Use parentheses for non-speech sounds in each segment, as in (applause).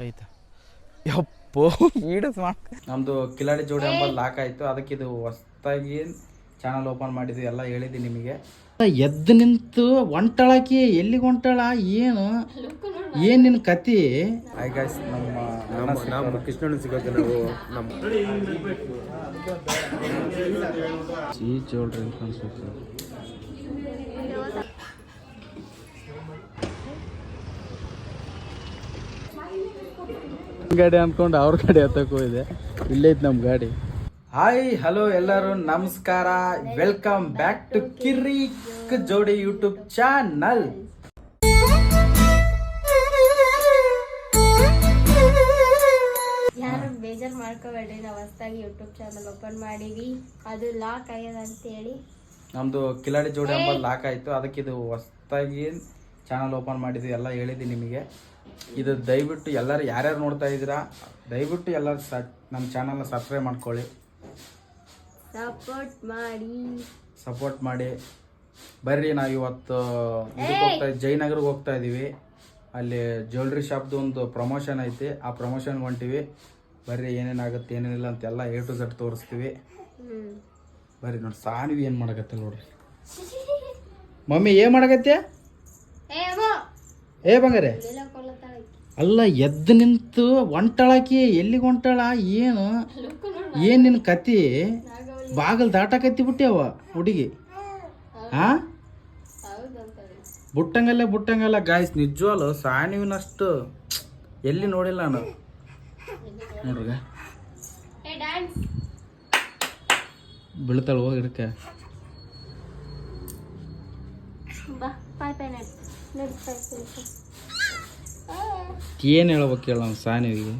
ಆಯ್ತಾ ಯಪ್ಪೋ ವೀಡಿಯೋಸ್ ಮಾಡ್ ನಮ್ಮದು ಕಿಲಾಡಿ ಜೋಡಿ ಎಂಬ ಲಾಕ್ ಆಯ್ತು ಅದಕ್ಕೆ ಇದು ಹೊಸ್ತಾಗಿ ಚಾನಲ್ ಓಪನ್ ಮಾಡಿದ್ವಿ ಎಲ್ಲ ಹೇಳಿದ್ವಿ ನಿಮಗೆ ಎದ್ದು ನಿಂತು ಒಂಟಳಾಕಿ ಎಲ್ಲಿಗೆ ಹೊಂಟಾಳ ಏನು ಏನು ನಿನ್ನ ಕತಿ ಹಾಯ್ ಗಾಯ್ಸ್ ನಮ್ಮ ನಮ್ಮ ಕೃಷ್ಣನ ಸಿಗೋಕೆ ನಾವು ನಮ್ಮ ಈ ಜೋಡ್ರಿ ಅಂತ ಅನ್ಸುತ್ತೆ ಗಾಡಿ ಅನ್ಕೊಂಡು ಅವ್ರ ಗಾಡಿ ಹತ್ತಕ್ಕೂ ಇದೆ. ಇಲ್ಲೇ ನಮ್ಮ ಗಾಡಿ. ಹಾಯ್ ಹಲೋ ಎಲ್ಲರೂ ನಮಸ್ಕಾರ. ವೆಲ್ಕಮ್ ಬ್ಯಾಕ್ ಟು ಕಿರಿಕ್ ಜೋಡಿ ಯೂಟ್ಯೂಬ್ ಚಾನಲ್ ಯಾರು ಬೇಜಾರು ಮಾಡ್ಕೋಬೇಡ್ರಿ ನಾವು ಹೊಸದಾಗಿ ಯೂಟ್ಯೂಬ್ ಚಾನಲ್ ಓಪನ್ ಮಾಡೀವಿ. ಅದು ಲಾಕ್ ಆಗ್ಯದ ಅಂತೇಳಿ ನಮ್ಮದು ಕಿಲಾಡಿ ಜೋಡಿ ಎಂಬ ಲಾಕ್ ಆಯಿತು. ಅದಕ್ಕೆ ಇದು ಹೊಸದಾಗಿ ಚಾನಲ್ ಓಪನ್ ಮಾಡಿದ್ವಿ ಎಲ್ಲ ಹೇಳಿದ್ವಿ ನಿಮಗೆ. ಇದು ದಯವಿಟ್ಟು ಎಲ್ಲರೂ ಯಾರ್ಯಾರು ನೋಡ್ತಾ ಇದ್ದೀರಾ ದಯವಿಟ್ಟು ಎಲ್ಲರೂ ಸ ನಮ್ಮ ಚಾನಲ್ನ ಸಬ್ಸ್ಕ್ರೈಬ್ ಮಾಡ್ಕೊಳ್ಳಿ. ಸಪೋರ್ಟ್ ಮಾಡಿ. ಸಪೋರ್ಟ್ ಮಾಡಿ. ಬರ್ರಿ ನಾವು ಇವತ್ತು ಇದಕ್ಕೆ ಹೋಗ್ತಾ ಜಯನಗರ್ಗೆ ಹೋಗ್ತಾ ಇದ್ದೀವಿ ಅಲ್ಲಿ ಜ್ಯುವೆಲ್ರಿ ಶಾಪ್ದು ಒಂದು ಪ್ರಮೋಷನ್ ಐತಿ ಆ ಪ್ರಮೋಷನ್ ಹೊಂಟಿವಿ. ಬರ್ರಿ ಏನೇನಾಗುತ್ತೆ ಏನೇನಿಲ್ಲ ಅಂತೆಲ್ಲ ಎ ಟು ಝಡ್ ತೋರಿಸ್ತೀವಿ. ಬರ್ರಿ ನೋಡಿ ಸಾನ್ವಿ ಏನು ಮಾಡಕತ್ತೆ ನೋಡ್ರಿ. (laughs) ಮಮ್ಮಿ ಏನು ಮಾಡಕತ್ತೆ ಏ ಬಂಗಾರೆ. ಅಲ್ಲ ಎದ್ದು ನಿಂತು ಒಂಟಳಾಕಿ ಎಲ್ಲಿಗೆ ಹೊಂಟಾಳ ಏನು? ಏನು ನಿನ್ನ ಕತಿ? ಬಾಗಿಲು ದಾಟಕತ್ತಿ ಬಿಟ್ಟ್ಯಾವ ಹುಡುಗಿ. ಹಾ ಬುಟ್ಟಂಗಲ್ಲ ಬುಟ್ಟಂಗಲ್ಲ ಗಾಯ್ಸ್ ನಿಜವಾಲು ಸಾಣಿವಿನಷ್ಟು ಎಲ್ಲಿ ನೋಡಿಲ್ಲ ನಾನು. ನೋಡ್ರಿ ಬೀಳ್ತಾಳ ಹೋಗಿ ಹಿಡ್ಕ. ಬಾ ಏನು ಹೇಳ್ಬೇಕು ಹೇಳ ನಾವು ಸಾನಿವಿಗೆ?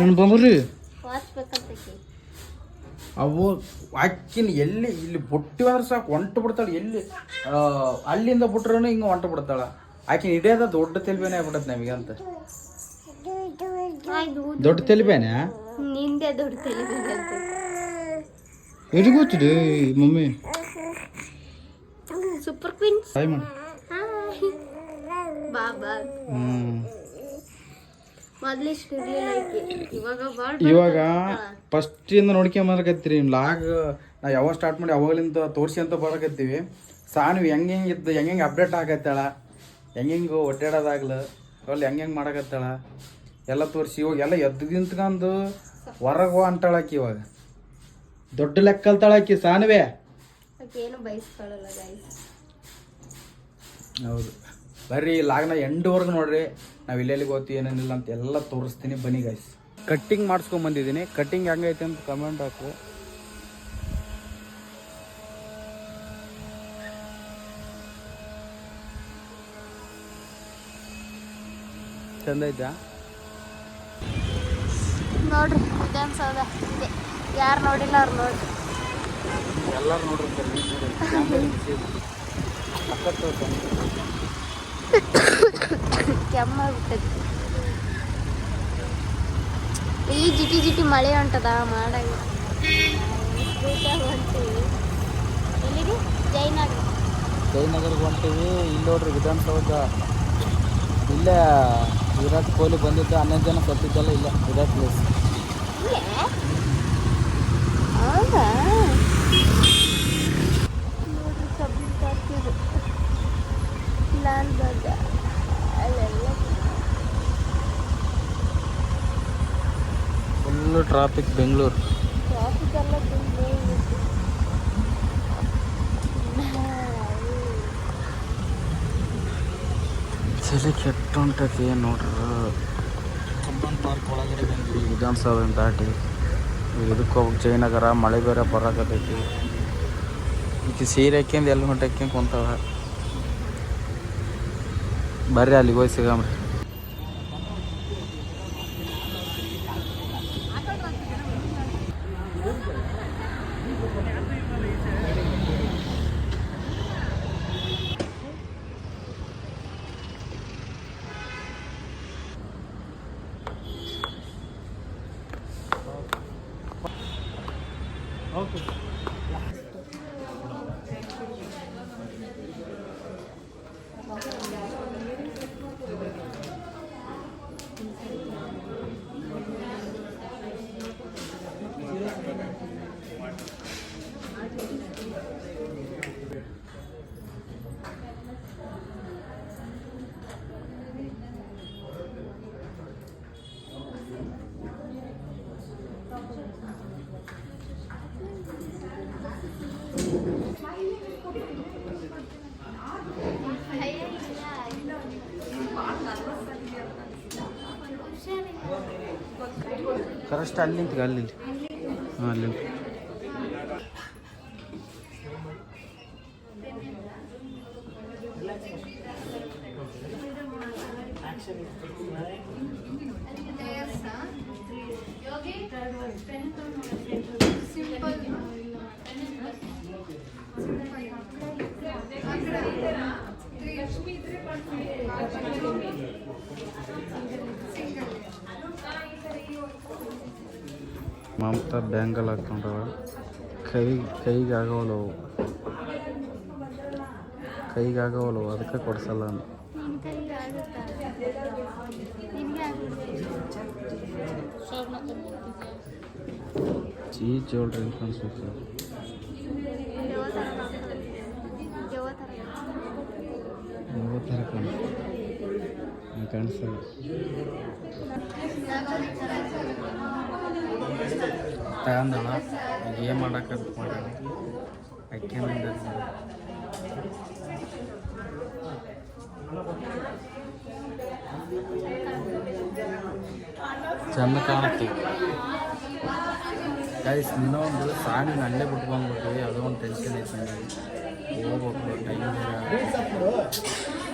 ನನ್ನ ಬಂದ್ರಿ ವಾಚ್ಬೇಕಂತಕಿ ಅವು ಅಕ್ಕಿನ ಎಲ್ಲಿ ಇಲ್ಲಿ ಬುಟ್ಟಿವಾದ್ರೆ ಸಾಕು ಹೊಂಟು ಬಿಡ್ತಾಳೆ. ಎಲ್ಲಿ ಅಲ್ಲಿಂದ ಬಿಟ್ರೂ ಹಿಂಗೆ ಹೊಂಟು ಬಿಡ್ತಾಳ. ಆಕಿನ ಹಿಡಿಯೋದ ದೊಡ್ಡ ತೆಲಿಬೇನೆ ಆಗ್ಬಿಡತ್ತೆ ನಮಗೆ ಅಂತ. ದೊಡ್ಡ ತೆಲಿಬೇನೆ ನಿಂದೆ ದೊಡ್ಡ ತಲೆ ಅಂತ. ಎಲ್ಲಿ ಗೊತ್ತಿದೆ ಮಮ್ಮಿ? Super Queens. ಹಾಯ್ ಮಾಡಿ ಬಾ ಬಾ. ಹ್ಞೂ ಇವಾಗ ಫಸ್ಟಿಂದ ನೋಡ್ಕೊಂಬರಕತ್ತೀರಿ ಲಾಗ್ ನಾ ಯಾವಾಗ ಸ್ಟಾರ್ಟ್ ಮಾಡಿ ಅವಾಗಲಿಂದ ತೋರಿಸಿ ಅಂತ ಬರಕತ್ತೀವಿ ಸಾನು ಹೆಂಗೆ ಹೆಂಗೆ ಇದ್ದು ಹೆಂಗೆ ಹೆಂಗೆ ಅಪ್ಡೇಟ್ ಆಗತ್ತಾಳ ಹೆಂಗೆ ಹೆಂಗೆ ಒಡ್ಡಾಡೋದಾಗ್ಲ ಅಲ್ಲಿ ಹೆಂಗೆ ಹೆಂಗೆ ಮಾಡಕತ್ತಾಳ? ಎಲ್ಲ ತೋರಿಸಿ ಇವಾಗ ಎಲ್ಲ ಎದ್ದು ನಿಂತ್ಕೊಂಡು ಹೊರಗೆ ಅಂಟಾಳಾಕಿ ಇವಾಗ. ದೊಡ್ಡ ಲೆಕ್ಕ ಕಲ್ತಾಳಾಕಿ ಸಾನುವೆ. ಹೌದು. ಬರ್ರಿ ಲಾಗ್ನ ಎಂಡ್ವರೆಗೂ ನೋಡ್ರಿ. ನಾವು ಇಲ್ಲೆಲ್ಲಿ ಗೊತ್ತಿ ಏನೇನಿಲ್ಲ ಅಂತ ಎಲ್ಲ ತೋರಿಸ್ತೀನಿ. ಬನ್ನಿ ಗೈಸ್ ಕಟ್ಟಿಂಗ್ ಮಾಡಿಸ್ಕೊಂಡ್ ಬಂದಿದ್ದೀನಿ. ಕಟ್ಟಿಂಗ್ ಹೆಂಗೈತೆ ಅಂತ ಕಮೆಂಟ್ ಹಾಕು. ಚಂದ ಐತಾ? ನೋಡ್ರಿ ವಿಧಾನಸೌಧ ಇದೆ. ಯಾರು ನೋಡಿಲ್ಲ ಅವ್ರು ನೋಡ್ರಿ. ಎಲ್ಲರೂ (laughs) ನೋಡಿರ್ತಾರೆ ಕೆಮ್ಮಾಗ್ಬಿಟ್ಟೈತಿ ಇಲ್ಲಿ ಜಿಟಿ ಜಿಟಿ ಮಳೆ ಹೊಂಟದ ಮಾಡಂಗ. ಎಲ್ಲಿದೆ ಹೊಂಟಿವಿ ಜಯನಗರ್ಗೆ ಹೊಂಟೀವಿ. ಇಲ್ಲಿ ನೋಡ್ರಿ ವಿಧಾನಸೌಧ. ಇಲ್ಲೇ ವಿರಾಟ್ ಕೊಹ್ಲಿ ಬಂದಿದ್ದ ಹನ್ನೊಂದು ಜನ ಕೊಟ್ಟಿದ್ದಲ್ಲ ಇಲ್ಲ ವಿರಾಟ್ ಪ್ಲೇಸ್ ನೋಡ್ರಿ ಕಬ್ಬಿನ ಲಾಲ್ ಬಾಗ ಅಲ್ಲೆಲ್ಲ. Full traffic Bengaluru. ಚಳಿ ಕೆಟ್ಟ ತುಂಬ ಏನು ಹೊಂಟತಿ ನೋಡ್ರಿ? ಕಬ್ಬನ್ ಪಾರ್ಕ್ ಒಳಗಡೆ ಬಂದ್ವಿ ವಿಧಾನಸೌಧ ದಾಟಿ ಇದಕ್ಕೆ ಹೋಗಿ ಜಯನಗರ ಮಳೆ ಬೇರೆ ಬರಕತ್ತೈತಿ. ಈಗ ಸೀರೆ ಹಾಕ್ಯಂದು ಎಲ್ಲಿ ಹೊಂಟೆ ಹಾಕ್ಯಂಡ್ ಕುಂತಾವ ಬರ್ರಿ ಅಲ್ಲಿಗೆ ಹೋಗಿ ಸಿಗಮ್ರಿ. Okay. ಕರೆಕ್ಟ್ ಅಲ್ಲಿ ನಿಂತ್ಗ ಅಲ್ಲಿ ಹಾಂ ಅಲ್ಲಿ ನಿಂತ್ಕೊ. ಮಮತಾ ಬ್ಯಾಂಗಲ್ ಹಾಕೊಂಡವ ಕೈ ಕೈಗೆ ಆಗವಲ್ಲವು ಕೈಗೆ ಆಗವಲ್ಲವು ಅದಕ್ಕೆ ಕೊಡಿಸಲ್ಲ ಚೀ ಚೋಳ್ರಿ ಅಂತ ಅನ್ಸುತ್ತೆ ಯಾವ ಥರ ಯಾವ ಥರ ಯಾವ ಥರ ಕಾಣಿಸ್ ಕಾಣಿಸಲ್ಲ ತಗೊಂಡಳ ಏನು ಮಾಡಕ್ಕಂತ ಮಾಡ್ಯಾಳ ಅಕ್ಕೇನಿಂದ ಚಂದ ಕಾಣುತ್ತೆ ಗೈಸ್ ಇನ್ನೂ ಒಂದು ಸಾಂಗ್ ಅಲ್ಲೇ ಬಿಟ್ಟು ಬಂದ್ಬಿಟ್ವಿ ಅದು ಒಂದು ಟೆನ್ಷನ್ ಐತೆ ನನಗೆ ಹೋಗ್ಬೇಕು ಟೈಮ್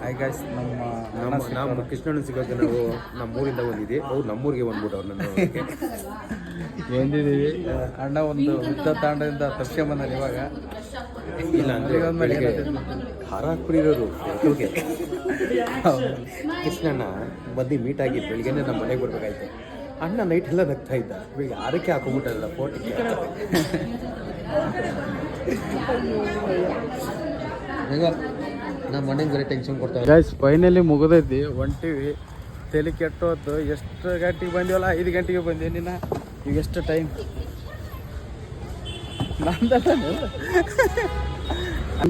ಹಾಯ್ ಗಾಯ್ಸ್ ನಮ್ಮ ಅಣ್ಣ ಸಿಕ್ಕಾರ. ನಾವು ಕೃಷ್ಣಣ್ಣ ಸಿಗೋಕೆ ನಾವು ನಮ್ಮೂರಿಂದ ಬಂದಿದ್ವಿ ಅವ್ರು ನಮ್ಮೂರಿಗೆ ಬಂದ್ಬಿಟ್ಟು ಅವ್ರು ನನ್ನ ಬಂದಿದ್ದೀವಿ. ಅಣ್ಣ ಒಂದು ಯುದ್ಧ ತಾಂಡದಿಂದ ತಪ್ಸ್ಕೊಂಬಂದಾರ ಇವಾಗ. ಇಲ್ಲ ಅಂದ್ರೆ ಈಗ ಒಂದ್ ಬೆಳಿಗ್ಗೆ ಮಾಡಿ ಹಾರ ಹಾಕ್ಬಿಟ್ಟಿರೋರು ಓಕೆ ಕೃಷ್ಣಣ್ಣ ಬಂದು ಮೀಟ್ ಆಗಿ ಬೆಳಿಗ್ಗೆನೆ ನಮ್ಮ ಮನೆಗೆ ಬರ್ಬೇಕಾಯ್ತು. ಅಣ್ಣ ನೈಟ್ ಎಲ್ಲ ನಗ್ತಾ ಇದ್ದ. ಬೆಳಿಗ್ಗೆ ಆರಕ್ಕೆ ಫೋಟೋಕ್ಕೆ ಈಗ ನಮ್ಮ ಮನೆಗೆ ಬರೀ ಟೆನ್ಷನ್ ಕೊಡ್ತಾರೆ ಗೈಸ್ ಫೈನಲಿ ಮುಗಿದೈತಿ. ಹೊಂಟಿವಿ ತಲೆ ಕೆಟ್ಟೋದು ಎಷ್ಟು ಗಂಟೆಗೆ ಬಂದಿವಲ್ಲ ಐದು ಗಂಟೆಗೆ ಬಂದೆ ನಿನ್ನ? ಈಗ ಎಷ್ಟು ಟೈಮ್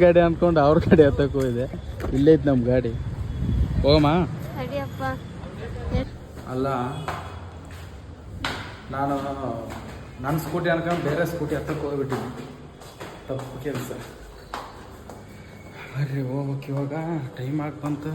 ಗಾಡಿ ಅಂದ್ಕೊಂಡು ಅವ್ರ ಗಾಡಿ ಹತ್ತಕ್ಕೆ ಹೋಗಿದೆ ಇಲ್ಲೈತಿ ನಮ್ಮ ಗಾಡಿ. ಹೋಗಮ್ಮ. ಅಲ್ಲ ನಾನು ನನ್ನ ಸ್ಕೂಟಿ ಅನ್ಕೊಂಡು ಬೇರೆ ಸ್ಕೂಟಿ ಹತ್ತಕ್ಕೆ ಹೋಗ್ಬಿಟ್ಟಿದ್ದೀನಿ ತಪ್ಪು ಕೆಲಸ ಬರ್ರಿ ಹೋಗ್ಬೇಕು ಇವಾಗ. ಟೈಮ್ ಆಗಿ ಬಂತು.